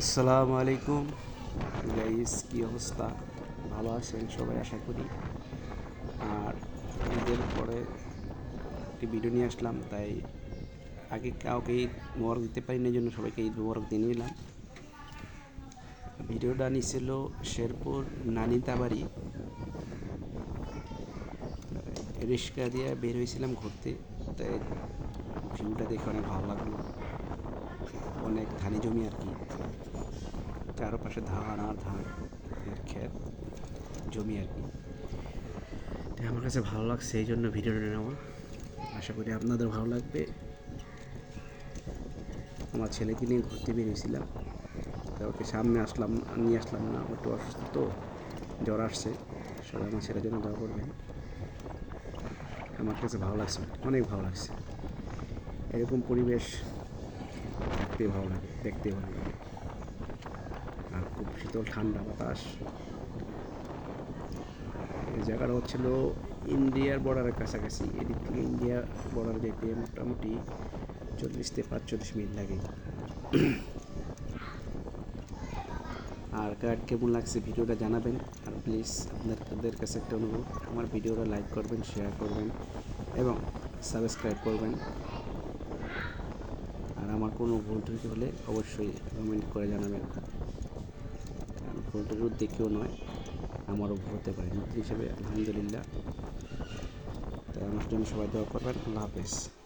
আসসালামু আলাইকুম। গাইস, কি অবস্থা? ভালো আছেন সবাই? আশা করি। আর ঈদের পরে একটি ভিডিও নিয়ে আসলাম, তাই আগে কাউকে ঈদ মোবারক দিতে পারি না জন্য সবাইকে ঈদ মোবারক দিয়ে নিলাম। ভিডিওটা নিছিল শেরপুর নানিতাবাড়ি। রিক্সা দিয়ে বের হয়েছিলাম ঘুরতে, তাই ভিউটা দেখে অনেক ভালো লাগল। অনেক ধানি জমি আর কি। চারপাশে ধান আর ধান ক্ষেত, জমি আর কি। তাই আমার কাছে ভালো লাগছে, এই জন্য ভিডিওটা নেওয়া আশা করি আপনাদের ভালো লাগবে। আমার ছেলেকে নিয়ে ঘুরতে বেরিয়েছিলাম। তা ওকে সামনে আসলাম, নিয়ে আসলাম না একটু অসুস্থ তো জ্বর আসছে। সবাই আমার ছেলের জন্য দোয়া করবেন। আমার কাছে ভালো লাগছে, অনেক ভালো লাগছে। এরকম পরিবেশ দেখতে ভালো লাগে, দেখতে ভালো লাগে। শীতল ঠান্ডা বাতাস। এই জায়গাটা হচ্ছিল ইন্ডিয়ার বর্ডারের কাছাকাছি। এদিক থেকে ইন্ডিয়া বর্ডার যেতে মোটামুটি চল্লিশ থেকে পাঁচচল্লিশ মিনিট লাগে। আর কার কেমন লাগছে ভিডিওটা জানাবেন। আর প্লিজ আপনাদের কাছে একটা অনুরোধ, আমার ভিডিওটা লাইক করবেন শেয়ার করবেন এবং সাবস্ক্রাইব করবেন। আর আমার কোনো ভুল ত্রুটি হলে অবশ্যই কমেন্ট করে জানাবেন। কারণ ভুল কেউ নয়, আমারও হতে পারে। নতুন হিসেবে আলহামদুলিল্লাহ। তাই আমার জন্য সবাই দোয়া করবেন। আল্লাহ হাফেজ।